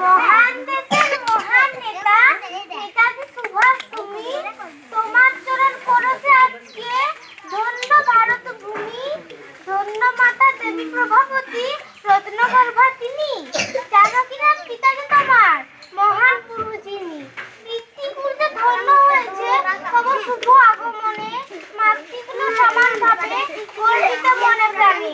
মহান মহান নেতা, নেতাজি সুভাষ, তুমি তোমার চরণ পড়েছে আজকে ধন্য ভারত ভূমি ধন্য মাতা দেবী প্রভাবতী তিনি জানো কিনা পিতাজি তোমার, মহান হয়েছে, তব আগমনে মাতৃগুলো সমানভাবে মনে প্রাণী।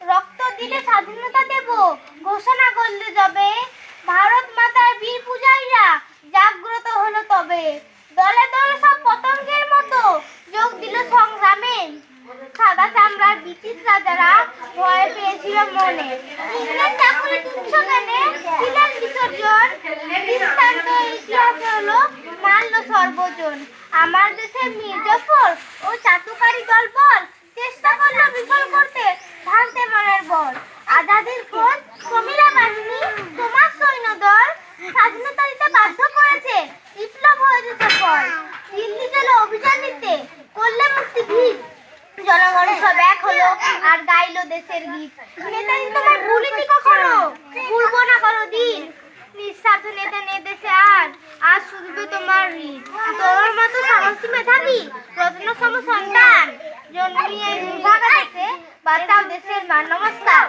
রক্ত দিলে স্বাধীনতা দেব, ঘোষণা করলে যাবে ভারত মাতার বীর পূজারীরা জাগ্রত হলো তবে। দলে দলে সব পতঙ্গের মতো যোগ দিল সংগ্রামে। সাদা চামড়ার ব্রিটিশ রাজারা পেয়েছিল মনে হলো মানল সর্বজন আমার দেশের মির্জাফর ও চাতুকারী দলবল, চেষ্টা করল বিফল করতে। ভাঙতে মনের বল। আজাদের খোঁজ কমিলা বাহিনী, তোমার আর গাইলো দেশের গীত। নেতাজি তোমার ভুলিনি কখনো? ভুলবো না কোনো দিন নিঃস্বার্থ নেতা নে দেশে আর। আজ শুধবে তোমার ঋণ। তোমার মতো সাহসী মেধাবী রত্ন সম সন্তান জন্মিয়ে দুর্ভাগা আছে দেশের মান নমস্কার